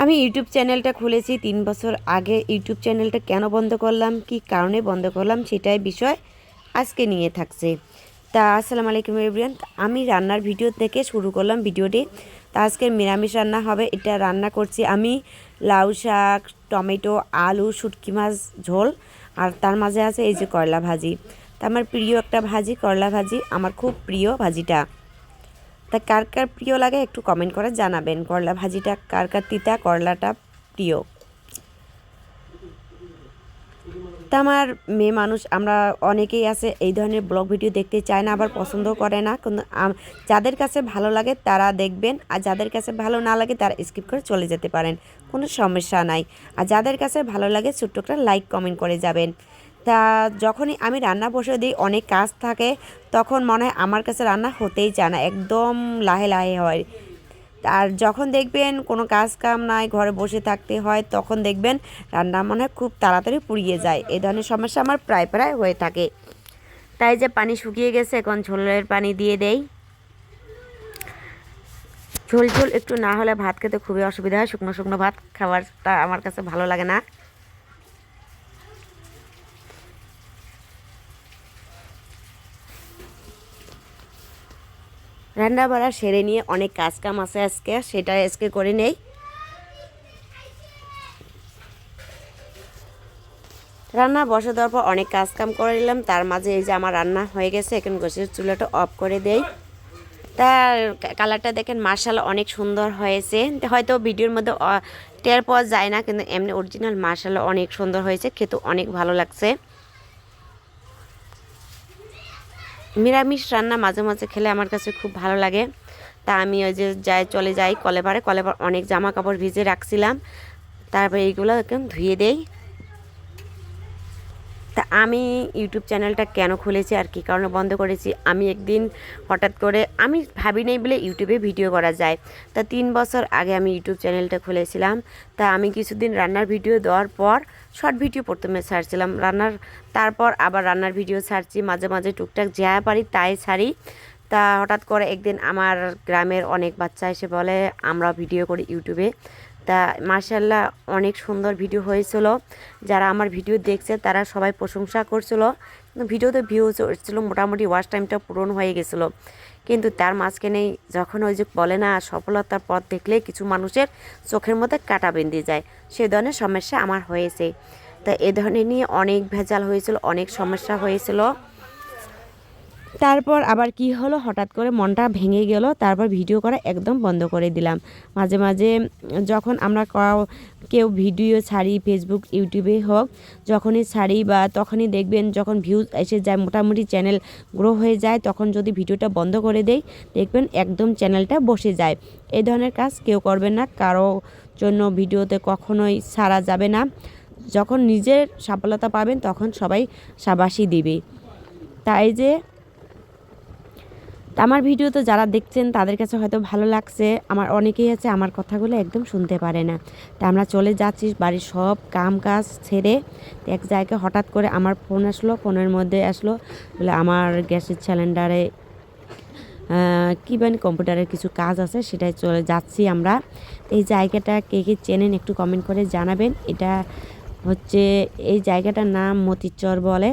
আমি ইউটিউব চ্যানেলটা খুলেছি তিন বছর আগে। ইউটিউব চ্যানেলটা কেন বন্ধ করলাম? কি কারণে বন্ধ করলাম? সেটাই বিষয় আজকে নিয়ে থাকছে। তা, আসসালামু আলাইকুম এভরিয়ান আমি রান্নার ভিডিও থেকে শুরু করলাম ভিডিওটি। তা আজকে নিরামিষ রান্না হবে। এটা রান্না করছি আমি লাউ শাক, টমেটো, আলু, শুটকি মাছ, ঝোল। আর তার মাঝে আছে এই যে করলা ভাজি। তা, আমার প্রিয় একটা ভাজি, করলা ভাজি। আমার খুব প্রিয় ভাজিটা। তা কার কার প্রিয় লাগে একটু কমেন্ট করে জানাবেন। করলা ভাজিটা কার কার তিতা, করলাটা প্রিয়। তা আমার মেয়ে মানুষ, আমরা অনেকেই আছে, এই ধরনের ব্লগ ভিডিও দেখতে চায় না, আবার পছন্দ করে না। কিন্তু যাদের কাছে ভালো লাগে তারা দেখবেন, আর যাদের কাছে ভালো না লাগে তারা স্কিপ করে চলে যেতে পারেন। কোনো সমস্যা নাই। আর যাদের কাছে ভালো লাগে ছোট্ট একটা লাইক কমেন্ট করে যাবেন। তা যখনই আমি রান্না বসে দিই, অনেক কাজ থাকে, তখন মনে হয় আমার কাছে রান্না হতেই চায় না, একদম লাহে লাহে হয়। আর যখন দেখবেন কোনো কাজ কাম নাই, ঘরে বসে থাকতে হয়, তখন দেখবেন রান্না মনে হয় খুব তাড়াতাড়ি পুড়িয়ে যায়। এই ধরনের সমস্যা আমার প্রায় প্রায় হয়ে থাকে। তাই যে পানি শুকিয়ে গেছে, এখন ঝোলের পানি দিয়ে দেই। ঝোল ঝোল একটু না হলে ভাত খেতে খুবই অসুবিধা হয়, শুকনো শুকনো ভাত খাবারটা আমার কাছে ভালো লাগে না। রান্না বাড়া সেরে নিয়ে অনেক কাজ কাম আছে আজকে, সেটা আজকে করে নেই। রান্না বসে দেওয়ার পর অনেক কাজ কাম করে নিলাম। তার মাঝে এই যে আমার রান্না হয়ে গেছে, এখন গোসের চুলাটা অফ করে দেই। তার কালারটা দেখেন মার্শাল অনেক সুন্দর হয়েছে। হয়তো ভিডিওর মধ্যে টের পাওয়া যায় না, কিন্তু এমনি অরিজিনাল মার্শাল অনেক সুন্দর হয়েছে খেতে অনেক ভালো লাগছে। নিরামিষ রান্না মাঝে মাঝে খেলে আমার কাছে খুব ভালো লাগে। তা আমি ওই যে যাই, চলে যাই কলেবারে। কলেবার অনেক জামা কাপড় ভিজে রাখছিলাম। তারপরে এইগুলো একদম ধুয়ে দেই। আমি ইউটিউব চ্যানেলটা কেন খুলেছি আর কী কারণে বন্ধ করেছি? আমি একদিন হঠাৎ করে, আমি ভাবি নাই বলে ইউটিউবে ভিডিও করা যায়। তা তিন বছর আগে আমি ইউটিউব চ্যানেলটা খুলেছিলাম। তা আমি কিছুদিন রান্নার ভিডিও দেওয়ার পর শর্ট ভিডিও প্রথমে ছাড়ছিলাম। রান্নার, তারপর আবার রান্নার ভিডিও ছাড়ছি, মাঝে মাঝে টুকটাক যা পারি তাই ছাড়ি। তা হঠাৎ করে একদিন আমার গ্রামের অনেক বাচ্চা এসে বলে আমরা ভিডিও করি ইউটিউবে তা মার্শাল্লাহ অনেক সুন্দর ভিডিও হয়েছিল। যারা আমার ভিডিও দেখছে, তারা সবাই প্রশংসা করছিল। ভিডিওতে ভিউজ এসেছিল মোটামুটি ওয়াচ টাইমটা পূরণ হয়ে গেছিল। কিন্তু তার মাঝখানেই যখন ওই যে বলে না, সফলতার পথ দেখলে কিছু মানুষের চোখের মধ্যে কাটা বেঁধে যায়। সে ধরনের সমস্যা আমার হয়েছে। তা এ ধরনের নিয়ে অনেক ভেজাল হয়েছিল, অনেক সমস্যা হয়েছিল। তারপর আবার কি হলো? হঠাৎ করে মনটা ভেঙে গেল। তারপর ভিডিও করা একদম বন্ধ করে দিলাম। মাঝে মাঝে যখন আমরা কেউ ভিডিও ছাড়ি ফেসবুক ইউটিউবে হোক, যখনই ছাড়ি বা তখনই দেখবেন যখন ভিউজ এসে যায়, মোটামুটি চ্যানেল গ্রো হয়ে যায়, তখন যদি ভিডিওটা বন্ধ করে দেই, দেখবেন একদম চ্যানেলটা বসে যায়। এই ধরনের কাজ কেউ করবেন না। কারও জন্য ভিডিওতে কখনোই ছাড়া যাবে না। যখন নিজের সফলতা পাবেন, তখন সবাই সাবাসী দিবে। তাই যে তা আমার ভিডিওতে যারা দেখছেন, তাদের কাছে হয়তো ভালো লাগছে। আমার অনেকেই আছে, আমার কথাগুলো একদম শুনতে পারে না। তা আমরা চলে যাচ্ছি বাড়ির সব কাম কাজ ছেড়ে। এক জায়গায় হঠাৎ করে আমার ফোন আসলো ফোনের মধ্যে আসলো, বলে আমার গ্যাসের সিলিন্ডারে কী মানে কম্পিউটারের কিছু কাজ আছে সেটাই চলে যাচ্ছি আমরা। তো এই জায়গাটা কে কে চেনেন একটু কমেন্ট করে জানাবেন। এটা হচ্ছে, এই জায়গাটার নাম মতিচর বলে।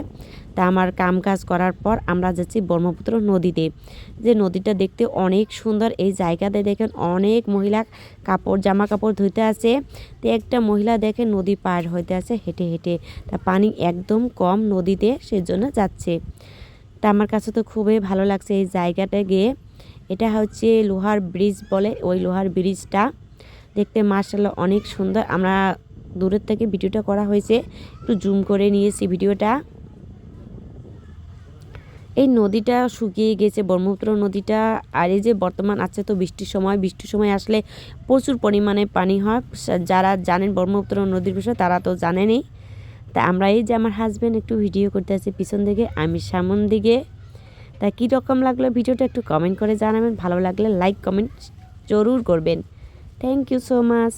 তা আমার কাম কাজ করার পর আমরা যাচ্ছি ব্রহ্মপুত্র নদীতে। যে নদীটা দেখতে অনেক সুন্দর, এই জায়গাতে দেখেন অনেক মহিলা কাপড় জামা কাপড় ধুইতে আছে তো একটা মহিলা দেখে নদী পার হইতে আছে হেঁটে হেঁটে। তা পানি একদম কম নদীতে সেজন্য যাচ্ছে। তা আমার কাছে তো খুবই ভালো লাগছে এই জায়গাটা গিয়ে। এটা হচ্ছে লোহার ব্রিজ বলে ওই লোহার ব্রিজটা। দেখতে মার্শাল্লাহ অনেক সুন্দর। আমরা দূরের থেকে ভিডিওটা করা হয়েছে। একটু জুম করে নিয়েছি ভিডিওটা। এই নদীটা শুকিয়ে গেছে, ব্রহ্মপুত্র নদীটা, আর এই যে বর্তমান আছে তো বৃষ্টির সময় বৃষ্টির সময় আসলে প্রচুর পরিমাণে পানি হয়। যারা জানেন ব্রহ্মপুত্র নদীর বিষয়ে তারা তো জানেনই। তা আমরা এই যে আমার হাজব্যান্ড একটু ভিডিও করতে আছি পিছন দিকে, আমি সামন দিকে। তা কী রকম লাগল ভিডিওটা একটু কমেন্ট করে জানাবেন, ভালো লাগলে লাইক কমেন্ট জরুর করবেন। Thank you so much